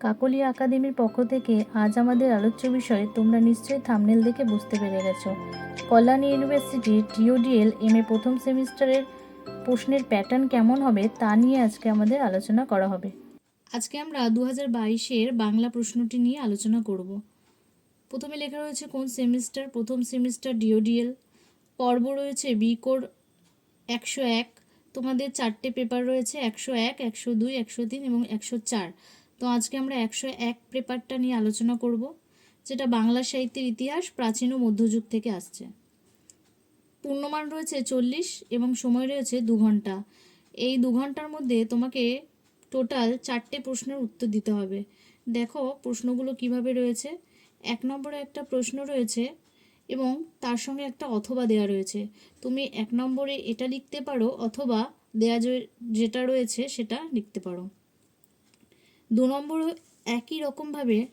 কাকলিয়া একাডেমির পক্ষ থেকে আজ আমাদের আলোচ্য বিষয়, তোমরা নিশ্চয়ই থামনেল দেখে বুঝতে পেরে গেছো। কল্যাণী ইউনিভার্সিটির টিওডিএল এম এ প্রথম সেমিস্টারের প্রশ্নের প্যাটার্ন কেমন হবে তা নিয়ে আজকে আমাদের আলোচনা করা হবে। আজকে আমরা দু হাজার বাইশের বাংলা প্রশ্নটি নিয়ে আলোচনা করব। প্রথমে লেখা রয়েছে কোন সেমিস্টার? প্রথম সেমিস্টার ডিওডিএল পর্ব রয়েছে বি কোড একশো এক। তোমাদের চারটে পেপার রয়েছে একশো এক, একশো দুই, একশো তিন এবং একশো চার। তো আজকে আমরা একশো এক পেপারটা নিয়ে আলোচনা করব, যেটা বাংলা সাহিত্যের ইতিহাস প্রাচীন ও মধ্যযুগ থেকে আসছে। পূর্ণমান রয়েছে চল্লিশ এবং সময় রয়েছে দু ঘণ্টা। এই দু ঘণ্টার মধ্যে তোমাকে টোটাল চারটে প্রশ্নের উত্তর দিতে হবে। দেখো প্রশ্নগুলো কীভাবে রয়েছে। এক নম্বরে একটা প্রশ্ন রয়েছে এবং তার সঙ্গে একটা অথবা দেয়া রয়েছে। তুমি এক নম্বরে এটা লিখতে পারো অথবা দেয়া যেটা রয়েছে সেটা লিখতে পারো। দু নম্বরও একই রকমভাবে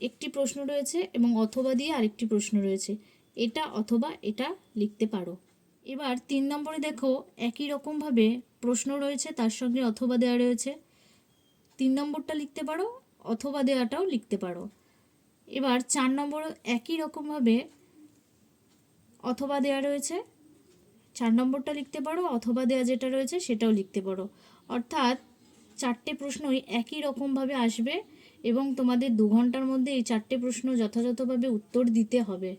একটি প্রশ্ন রয়েছে এবং অথবা দিয়ে আরেকটি প্রশ্ন রয়েছে। এটা অথবা এটা লিখতে পারো। এবার তিন নম্বরে দেখো, একই রকমভাবে প্রশ্ন রয়েছে, তার সঙ্গে অথবা দেওয়া রয়েছে। তিন নম্বরটা লিখতে পারো, অথবা দেওয়াটাও লিখতে পারো। এবার চার নম্বর একই রকমভাবে অথবা দেওয়া রয়েছে। চার নম্বরটা লিখতে পারো, অথবা দেওয়া যেটা রয়েছে সেটাও লিখতে পারো। অর্থাৎ চারটে প্রশ্নই একই রকমভাবে আসবে এবং তোমাদের দু ঘণ্টার মধ্যে এই চারটে প্রশ্ন যথাযথভাবে উত্তর দিতে হবে।